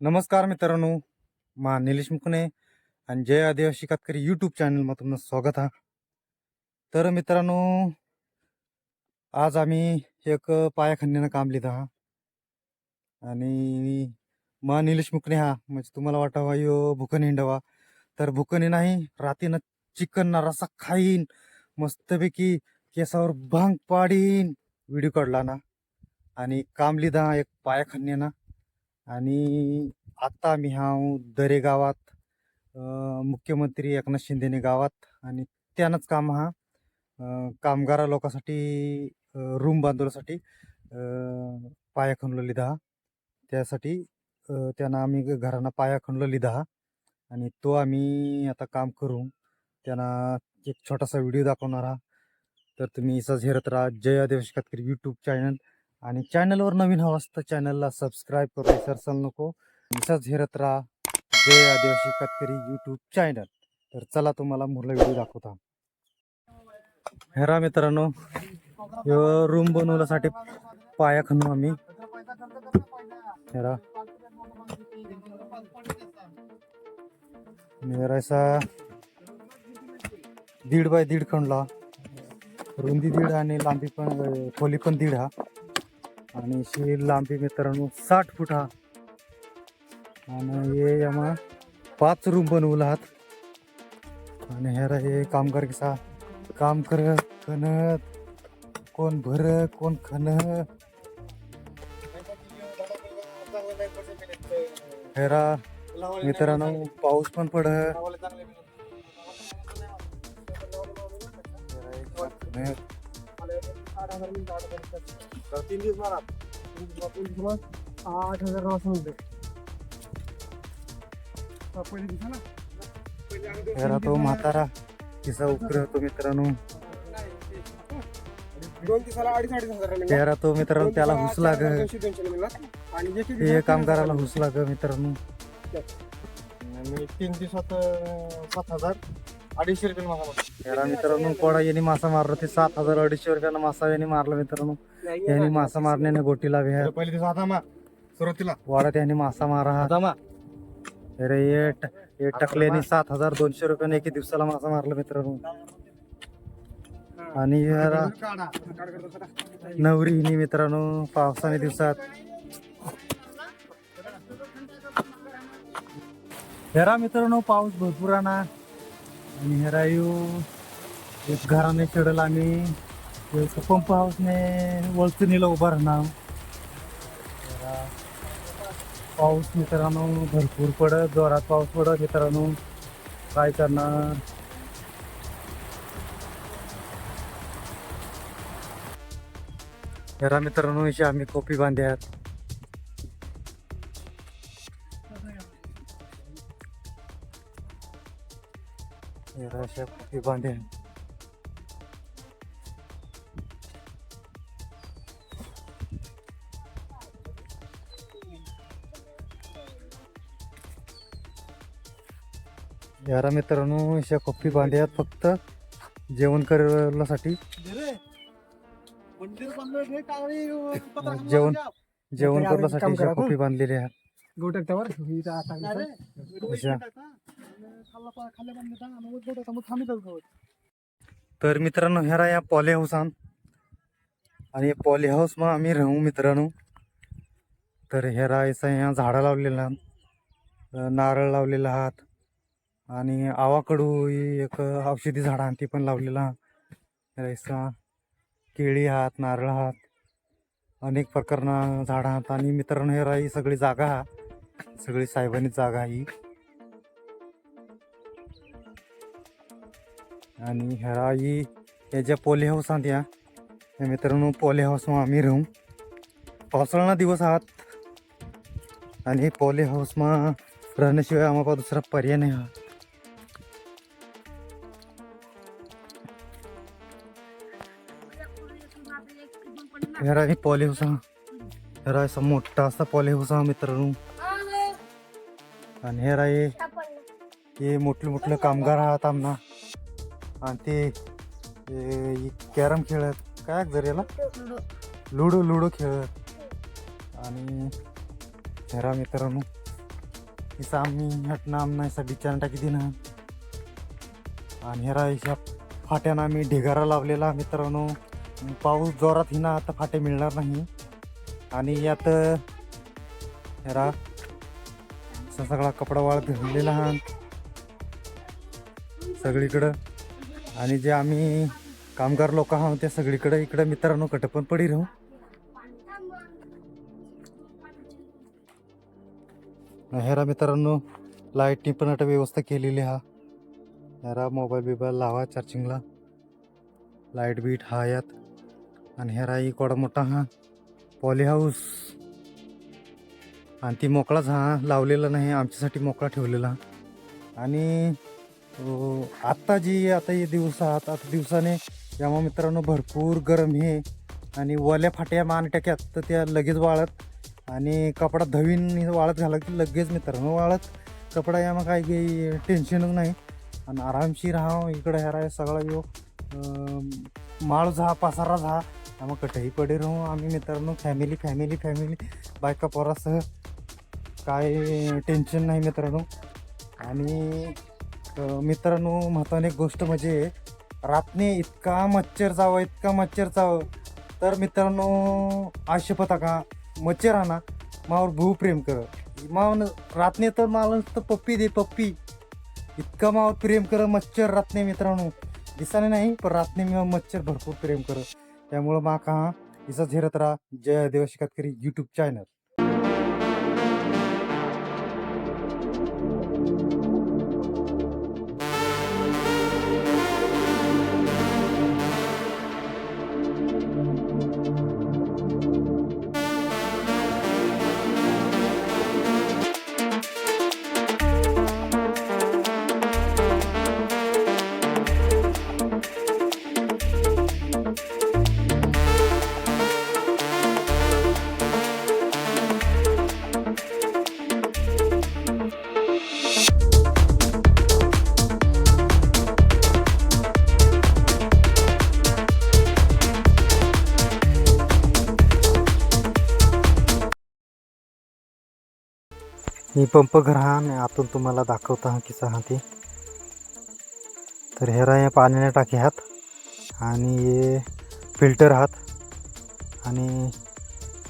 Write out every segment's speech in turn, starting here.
नमस्कार मित्रांनो मा निलेश मुकणे आणि जय आदिवासी कातकरी यूट्यूब चॅनलमध्ये तुमचं स्वागत आहे. तर मित्रांनो आज आम्ही एक पायाखंडीनं काम लिहिलं हा आणि मा निलेश मुकणे हा म्हणजे तुम्हाला वाटावा यो भुकन हिंडवा तर भुकनी नाही रातीनं चिकन ना रसा खाईन मस्तपैकी केसावर भांग पाडीन व्हिडिओ काढला ना. आणि काम लिहिला एक पायाखंडीनं आणि आत्ता आम्ही हा दरे गावात मुख्यमंत्री एकनाथ शिंदेने गावात आणि त्यानंच काम हा कामगार कामगारा लोकांसाठी रूम बांधवण्यासाठी पाया खणलेली दहा त्यासाठी त्यांना आम्ही ग- घरांना पाया खणलेली दहा आणि तो आम्ही आता काम करू. त्यांना एक छोटासा व्हिडिओ दाखवणार हा. तर तुम्ही असाच हेरत राहा जय आदिवासी कातकरी यूट्यूब चॅनल आणि चॅनलवर नवीन हवं असतं चॅनलला सबस्क्राईब करू विसरसाल नको. असाच हेरत राहा. जय आदिवासी कातकरी यूट्यूब चॅनल तर चला तुम्हाला मुरला व्हिडिओ दाखवता. हेरा मित्रांनो ह्यो रूम बनवण्यासाठी पाया खणू आम्ही. हेरा मेरायचा दीड बाय दीड खणला. रुंदी दीड आणि लांबी पण खोली पण दीड हा. आणि अशी लांबी मित्रांनो साठ फूट हा. आणि हे यामा पाच रूम बनवलं आहात आणि ह्याला हे कामगार कसा काम कर खणत कोण भर कोण खन हेरा मित्रांनो पाऊस पण पड तीन दिवस मारा आठ हजार वाजता होते ना तो म्हातारा तिचा उपग्रह तो मित्रांनो दोन दिवसाला अडीच अडीच हजार तेरा तो मित्रांनो त्याला हुस हुसला हे ग दोनशे दोनशे मिळणार. आणि एक ते कामगाराला हुसला ग मित्रांनो तीन दिवसात सात हजार अडीचशे रुपये मासा. याला मित्रांनो कोडा यांनी मासा मारला. ते सात हजार अडीचशे रुपयाला मासा यांनी मारला मित्रांनो. यांनी मासा मारण्याने गोटीला व्या पहिले दिवस आता मा सुरुवातीला. वाड्यात यांनी मासा मारा. आता मा. अरे ये ट- ये टकल्याने सात हजार दोनशे रुपयाने एके दिवसाला मासा मारला मित्रांनो. आणि याला. नवरी हिनी मित्रांनो पावसाने दिवसात. हेरा मित्रांनो पाऊस भरपूर ना. आणि हे रायू एक घराने चढल आम्ही पंप हाऊसने वळचणीला उभा राहणार. पाऊस मित्रांनो भरपूर पडत जोरात पाऊस पडत मित्रांनो. काय करणार? हेरा मित्रांनो अशी आम्ही कॉपी बांध्यात हेरा अशा कोपी बांध्या यारा मित्रांनो अशा कोपी बांध्यात फक्त जेवण करण्यासाठी मंदिर बांधलं रे, कावळी, पत्रा खांबा जेवण- द्या. जेवण तरी आम्ही करण्यासाठी काम अशा करा, कोपी बांधलेली आहे गहू तर मित्रांनो ह्या या पॉली हाऊसान आणि. पॉली हाऊस मग आम्ही राहू मित्रांनो. तर ह्या याचा ह्या झाडं लावलेलं नारळ लावलेला आहात. आणि आवाकडू ही एक औषधी झाडं आणि ती पण लावलेलं आहात केळी आहात नारळ आहात. अनेक प्रकारना झाडं आहात. आणि मित्रांनो हे ही सगळी जागा हा सगळी साहेबांनी जागा ही. आणि ह्या ही या ज्या पोली हाऊस आहात या मित्रांनो पोले हाऊसमा आम्ही राहू. पावसाळा दिवस आहात. आणि पोले हाऊसमा राहण्याशिवाय आम्हाला दुसरा पर्याय नाही हा ह्याला हे पॉली हाऊस हा. ह्याला असा मोठा असा पॉली हाऊस हा मित्रांनो. आणि ह्याला हे हे मोठलं मोठले कामगार आहात आमना. आणि ते कॅरम खेळत. काय जर याला? लुडो लुडो खेळत. आणि घरा मित्रांनो इसा आम्ही हटना आमना इसा बिचारा टाकी दिन आणि ह्या इशा फाट्यानं आम्ही ढिगारा लावलेला मित्रांनो. पाऊस जोरात हिना आता फाटे मिळणार नाही. आणि यात हेरा असा सगळा कपडा वाळ घातलेला हा. सगळीकडं. आणि जे आम्ही कामगार लोक आहोत त्या सगळीकडे इकडं मित्रांनो कटपण पडी राहू. ह्यारा मित्रांनो लाईटनी पण आता व्यवस्था केलेली हा. ह्यारा मोबाईल बिबाईल लावा चार्जिंगला लाइट बीट हा यात. आणि ह्याला एक मोठा हा पॉली हाऊस आणि ती मोकळाच हा लावलेला नाही आमच्यासाठी मोकळा ठेवलेला आणि आत्ता जी आता हे दिवस आहात आता दिवसाने यामुळे मित्रांनो भरपूर गरम हे आणि वल्या फाट्या मान टाक्यात तर त्या लगेच वाळत आणि कपडा धवीन वाळत घाला की लगेच मित्रांनो वाळत. कपडा यामा काय काही टेन्शनच नाही. आणि आरामशीर राहा इकडं ह्या सगळा यो माळ झा पसारा झा. त्यामुळे कटही पडे राहू आम्ही मित्रांनो फॅमिली फॅमिली फॅमिली बायका पोरासह काय टेन्शन नाही मित्रांनो. आणि मित्रांनो महत्त्वाने एक गोष्ट म्हणजे रातने इतका मच्छर जावं इतका मच्छर जावं तर मित्रांनो आशेपता का मच्छर आणा. मावर भू प्रेम कर. मावन रातने तर मला तर पप्पी दे पप्पी. इतका मावर प्रेम कर मच्छर रातने मित्रांनो. दिसाने नाही पण रातने मी मच्छर भरपूर प्रेम कर. त्यामुळं माका हा इसा झेरत राहा. जय देवशिकातकरी यूट्यूब चॅनल मी पंप घर हा आणि आतून तुम्हाला दाखवता हा किस्सा हा ते. तर हेरा या पाण्याने टाके आहात आणि हे फिल्टर आहात आणि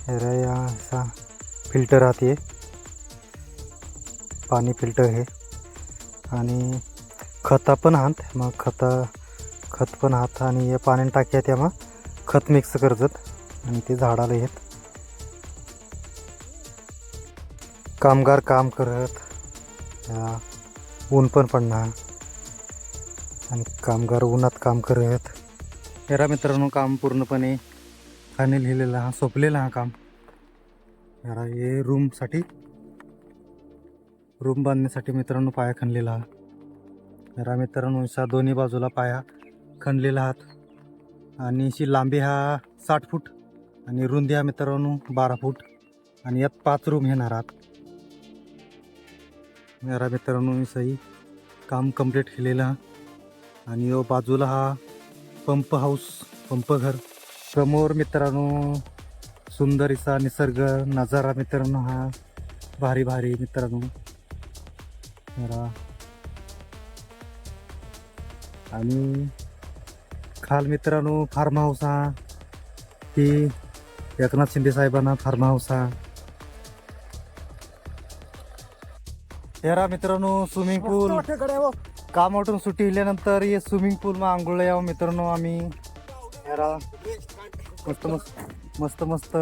हेरा या असा फिल्टर आहात हे. पाणी फिल्टर हे. आणि खता पण आहात मग खता खत पण आहात आणि हे पाण्याने टाके आहेत मग खत मिक्स करतात आणि ते झाडाला येत. कामगार काम करत ऊन पण पडणार. आणि कामगार उन्हात काम करत. हेरा मित्रांनो काम पूर्णपणे खाणे लिहिलेलं हा सोपलेला हा काम. यारा हे रूमसाठी रूम बांधण्यासाठी मित्रांनो पाया खणलेला. हा मित्रांनो अशा दोन्ही बाजूला पाया खणलेला आहात. आणि अशी लांबी हा साठ फूट आणि रुंदी हा मित्रांनो बारा फूट. आणि यात पाच रूम येणार आहात. मेरा मित्रांनो मी सही काम कंप्लीट केलेला आणि यो बाजूला हा पंप हाऊस पंप घर. समोर मित्रांनो सुंदरीचा निसर्ग नजारा मित्रांनो हा. भारी भारी मित्रांनो. मेरा आणि खाल मित्रांनो फार्म हाऊस हा. ती एकनाथ शिंदे साहेबांना फार्म हाऊस हा. हेरा मित्रांनो स्विमिंग पूल कामावरून सुट्टी दिल्यानंतर हे स्विमिंग पूल मग आंघोळ यावं मित्रांनो आम्ही. हेरा मस्त मस्त मस्त मस्त.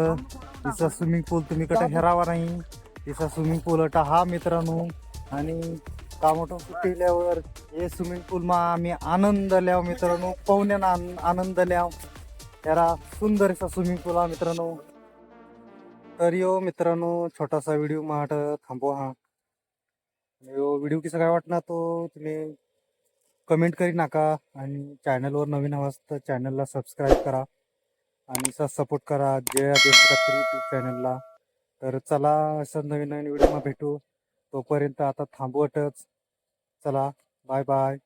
तिचा स्विमिंग पूल तुम्ही कडे हेरावा नाही. तिचा स्विमिंग पूल अटा हा मित्रांनो. आणि कामावरून सुट्टी दिल्यावर हे स्विमिंग पूल मा आम्ही आनंद ल्याव मित्रांनो. पाहुण्याना आन- आनंद ल्याव हेरा सुंदर असा स्विमिंग पूल हा मित्रांनो. तर यो मित्रांनो छोटासा व्हिडिओ माट थांबवा हा. म्हणजे हो, व्हिडिओ कसा काय वाटला तो तुम्ही कमेंट करी नका आणि चॅनलवर नवीन हवास तर चॅनलला सबस्क्राईब करा आणि स सपोर्ट करा. जय आदिवासी यूट्यूब चॅनलला तर चला असं नवीन नवीन व्हिडिओ भेटू. तोपर्यंत आता थांबवतच. चला बाय बाय